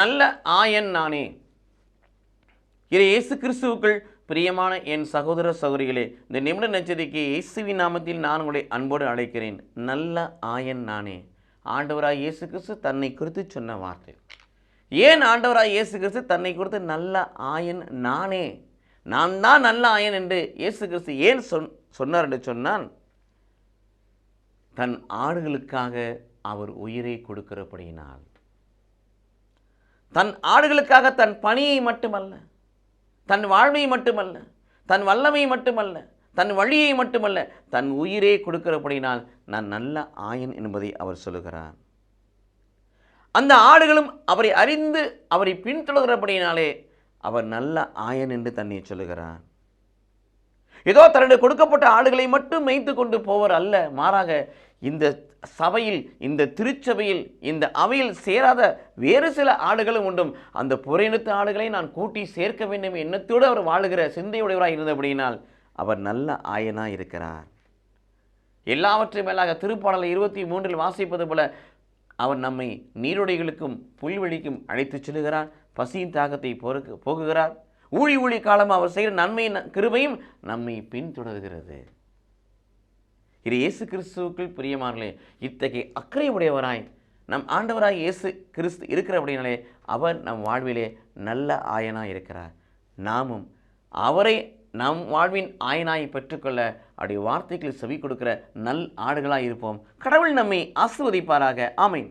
நல்ல ஆயன் நானே. இது இயேசு கிறிஸ்துவுக்குள் பிரியமான என் சகோதர சகோதரிகளே இந்த நிமிட நச்சரிக்கை இயேசுவின் நாமத்தில் நான் உங்களை அன்போடு அழைக்கிறேன். நல்ல ஆயன் நானே. ஆண்டவராய் இயேசு கிறிஸ்து தன்னை குறித்து சொன்ன வார்த்தை. ஏன் ஆண்டவராய் இயேசு கிறிஸ்து தன்னை குறித்து நல்ல ஆயன் நானே? நான் தான் நல்ல ஆயன் என்று இயேசு கிறிஸ்து ஏன் சொன் சொன்னார் என்று சொன்னால் தன் ஆடுகளுக்காக அவர் உயிரை கொடுக்கிறபடியினால். தன் ஆடுகளுக்காக தன் பணியை மட்டுமல்ல தன் வாழ்வை மட்டுமல்ல தன் வல்லமை மட்டுமல்ல தன் வழியை மட்டுமல்ல தன் உயிரே கொடுக்கிறபடினால் நான் நல்ல ஆயன் என்பதை அவர் சொல்லுகிறார். அந்த ஆடுகளும் அவரை அறிந்து அவரை பின்தொடர்கிறபடினாலே அவர் நல்ல ஆயன் என்று தன்னை சொல்லுகிறார். ஏதோ தன்னுடைய கொடுக்கப்பட்ட ஆடுகளை மட்டும் மெய்த்து கொண்டு போவர் அல்ல மாறாக இந்த சபையில் இந்த திருச்சபையில் இந்த அவையில் சேராத வேறு சில ஆடுகளும் உண்டும். அந்த புறையினத்து ஆடுகளை நான் கூட்டி சேர்க்க வேண்டும். எண்ணத்தோடு அவர் வாழுகிற சிந்தையுடையவராக இருந்தபடியினால் அவர் நல்ல ஆயனாக இருக்கிறார். எல்லாவற்றையும் மேலாக திருப்பாடலை இருபத்தி மூன்றில் வாசிப்பது போல அவர் நம்மை நீருடைகளுக்கும் புல்வெளிக்கும் அழைத்துச் செல்கிறார். பசியின் தாகத்தை பொறுக்கு போகுகிறார் ஊழி ஊழி காலம் அவர் செய்கிற நன்மையின் கிருபையும் நம்மை பின்தொடர்கிறது. இது இயேசு கிறிஸ்துவுக்குள் பிரியமானே இத்தகைய அக்கறை உடையவராய் நம் ஆண்டவராய் இயேசு கிறிஸ்து இருக்கிற அப்படின்னாலே அவர் நம் வாழ்விலே நல்ல ஆயனாக இருக்கிறார். நாமும் அவரை நம் வாழ்வின் ஆயனாய் பெற்றுக்கொள்ள அப்படி வார்த்தைகளை செவி கொடுக்கிற நல் ஆடுகளாக இருப்போம். கடவுள் நம்மை ஆசிர்வதிப்பாராக. ஆமை